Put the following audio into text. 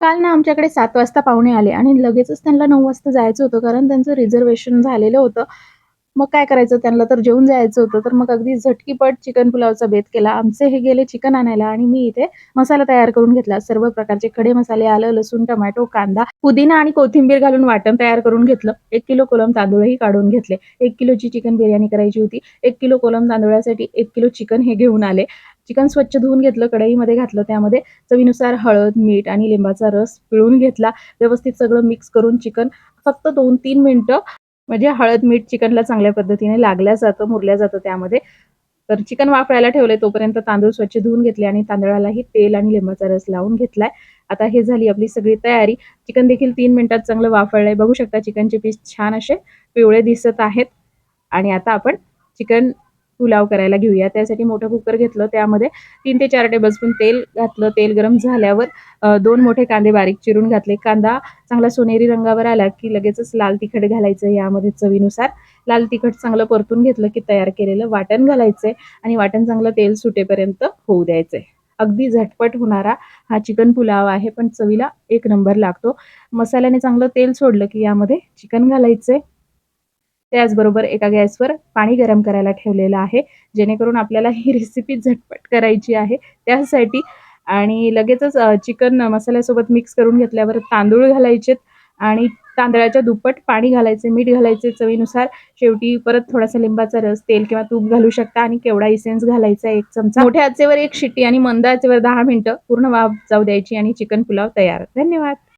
काल ना आमच्याकडे सात वाजता पाहुणे आले आणि लगेचच त्यांना नऊ वाजता जायचं होतं कारण त्यांचं रिझर्वेशन झालेलं होतं. मग काय करायचं त्यांना तर जेवून जायचं होतं. तर मग अगदी झटकीपट चिकन पुलावचा बेत केला. आमचे हे गेले चिकन आणायला आणि मी इथे मसाला तयार करून घेतला. सर्व प्रकारचे खडे मसाले, आलं, लसूण, टोमॅटो, कांदा, पुदिना आणि कोथिंबीर घालून वाटण तयार करून घेतलं. एक किलो कोलम तांदूळही काढून घेतले. एक किलोची चिकन बिर्याणी करायची होती. एक किलो कोलम तांदूळासाठी एक किलो चिकन हे घेऊन आले. चिकन स्वच्छ धुवून घेतलं, कढईमध्ये घातलं, त्यामध्ये चवीनुसार हळद, मीठ आणि लिंबाचा रस पिळून घेतला. व्यवस्थित सगळं मिक्स करून चिकन फक्त 2-3 मिनिटं म्हणजे हळद, मीठ चिकनला चांगल्या पद्धतीने लागल्या जातं, मुरल्या जातं त्यामध्ये. तर चिकन वाफळायला ठेवले तोपर्यंत तांदूळ स्वच्छ धुवून घेतले आणि तांदळालाही तेल आणि लिंबाचा रस लावून घेतलाय. आता हे झाली आपली सगळी तयारी. चिकन देखील तीन मिनिटात चांगलं वाफळलंय बघू शकता चिकनचे पीस छान असे पिवळे दिसत आहेत. आणि आता आपण चिकन पुलाव करायला घेऊया. त्यासाठी मोठं कुकर घेतलं. त्यामध्ये तीन ते चार टेबलस्पून तेल घातलं. तेल गरम झाल्यावर दोन मोठे कांदे बारीक चिरून घातले. कांदा चांगला सोनेरी रंगावर आला की लगेचच लाल तिखट घालायचं यामध्ये चवीनुसार. लाल तिखट चांगलं परतून घेतलं की तयार केलेलं वाटण घालायचंय आणि वाटण चांगलं तेल सुटेपर्यंत होऊ द्यायचंय. अगदी झटपट होणारा हा चिकन पुलाव आहे, पण चवीला एक नंबर लागतो. मसाल्याने चांगलं तेल सोडलं की यामध्ये चिकन घालायचंय. त्याचबरोबर एका गॅसवर पाणी गरम करायला ठेवलेलं आहे, जेणेकरून आपल्याला ही रेसिपी झटपट करायची आहे त्यासाठी आणि लगेचच चिकन मसाल्यासोबत मिक्स करून घेतल्यावर तांदूळ घालायचेत आणि तांदळाच्या दुप्पट पाणी घालायचे, मीठ घालायचे चवीनुसार. शेवटी परत थोडासा लिंबाचा रस, तेल किंवा तूप घालू शकता आणि केवडा इसेन्स घालायचा एक चमचा. मोठ्या आचेवर एक शिट्टी आणि मंद आचेवर दहा मिनिटं पूर्ण वाफ जाऊ द्यायची आणि चिकन पुलाव तयार. धन्यवाद.